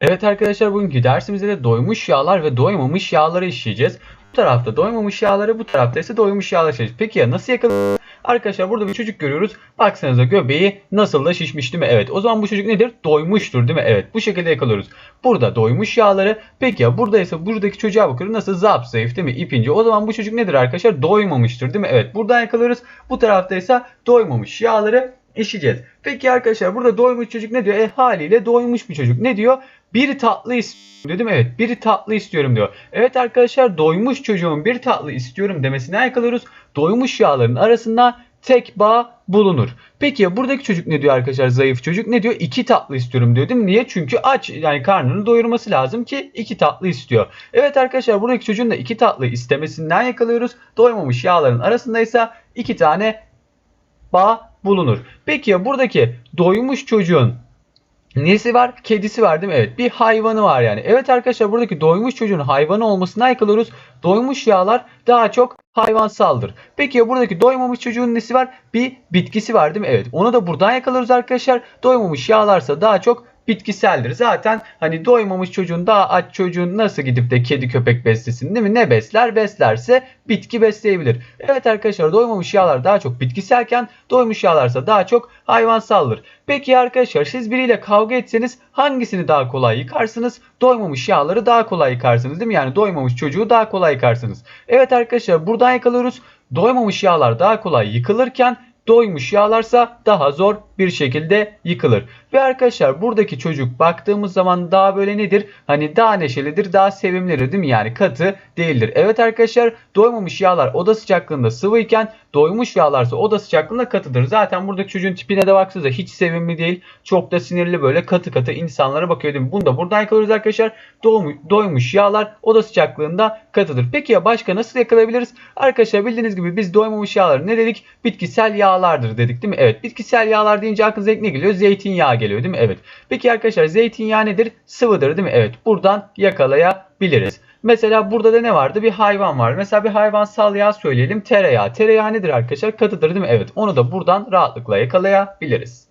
Evet arkadaşlar bugünkü dersimizde de doymuş yağlar ve doymamış yağları işleyeceğiz. Bu tarafta doymamış yağları, bu tarafta ise doymuş yağlar işleyeceğiz. Peki ya nasıl yakalanır? Arkadaşlar burada bir çocuk görüyoruz. Baksanıza göbeği nasıl da şişmiş değil mi? Evet. O zaman bu çocuk nedir? Doymuştur değil mi? Evet. Bu şekilde yakalıyoruz. Burada doymuş yağları. Peki ya burada ise buradaki çocuğa bakıyoruz. Nasıl? Zap zayıf değil mi? İpince. O zaman bu çocuk nedir arkadaşlar? Doymamıştır değil mi? Evet. Buradan yakalıyoruz. Bu tarafta ise doymamış yağları işleyeceğiz. Peki arkadaşlar burada doymuş çocuk ne diyor? E haliyle doymuş bir çocuk. Ne diyor? Bir tatlı istiyorum dedim. Evet bir tatlı istiyorum diyor. Evet arkadaşlar doymuş çocuğun bir tatlı istiyorum demesine yakalıyoruz. Doymuş yağların arasında tek bağ bulunur. Peki ya buradaki çocuk ne diyor arkadaşlar? Zayıf çocuk ne diyor? İki tatlı istiyorum diyor değil mi? Niye? Çünkü aç yani karnını doyurması lazım ki iki tatlı istiyor. Evet arkadaşlar buradaki çocuğun da iki tatlı istemesinden yakalıyoruz. Doymamış yağların arasındaysa iki tane bağ bulunur. Peki ya buradaki doymuş çocuğun Nesi var? Kedisi var değil mi? Evet. Bir hayvanı var yani. Evet arkadaşlar buradaki doymuş çocuğun hayvanı olmasına yakalıyoruz. Doymuş yağlar daha çok hayvansaldır. Peki ya buradaki doymamış çocuğun nesi var? Bir bitkisi var değil mi? Evet. Onu da buradan yakalıyoruz arkadaşlar. Doymamış yağlarsa daha çok bitkiseldir. Zaten hani doymamış çocuğun daha aç çocuğun nasıl gidip de kedi köpek beslesin değil mi? Ne besler? Beslerse bitki besleyebilir. Evet arkadaşlar doymamış yağlar daha çok bitkiselken doymuş yağlarsa daha çok hayvansaldır. Peki arkadaşlar siz biriyle kavga etseniz hangisini daha kolay yıkarsınız? Doymamış yağları daha kolay yıkarsınız değil mi? Yani doymamış çocuğu daha kolay yıkarsınız. Evet arkadaşlar buradan yakalıyoruz. Doymamış yağlar daha kolay yıkılırken doymuş yağlarsa daha zor bir şekilde yıkılır. Ve arkadaşlar buradaki çocuk baktığımız zaman daha böyle nedir? Hani daha neşelidir, daha sevimlidir değil mi? Yani katı değildir. Evet arkadaşlar doymamış yağlar oda sıcaklığında sıvıyken doymuş yağlarsa oda sıcaklığında katıdır. Zaten buradaki çocuğun tipine de baksanıza hiç sevimli değil. Çok da sinirli böyle katı katı insanlara bakıyor değil mi? Bunu da buradan yakalıyoruz arkadaşlar. Doymuş, yağlar oda sıcaklığında katıdır. Peki ya başka nasıl yakalayabiliriz? Arkadaşlar bildiğiniz gibi biz doymamış yağları ne dedik? Bitkisel yağlardır dedik değil mi? Evet bitkisel yağlar deyince aklınıza ne geliyor? Zeytinyağı geliyor değil mi? Evet. Peki arkadaşlar zeytinyağı nedir? Sıvıdır değil mi? Evet. Buradan yakalayabiliriz. Mesela burada da ne vardı? Bir hayvan var. Mesela bir hayvansal yağ söyleyelim. Tereyağı. Tereyağı nedir arkadaşlar? Katıdır değil mi? Evet. Onu da buradan rahatlıkla yakalayabiliriz.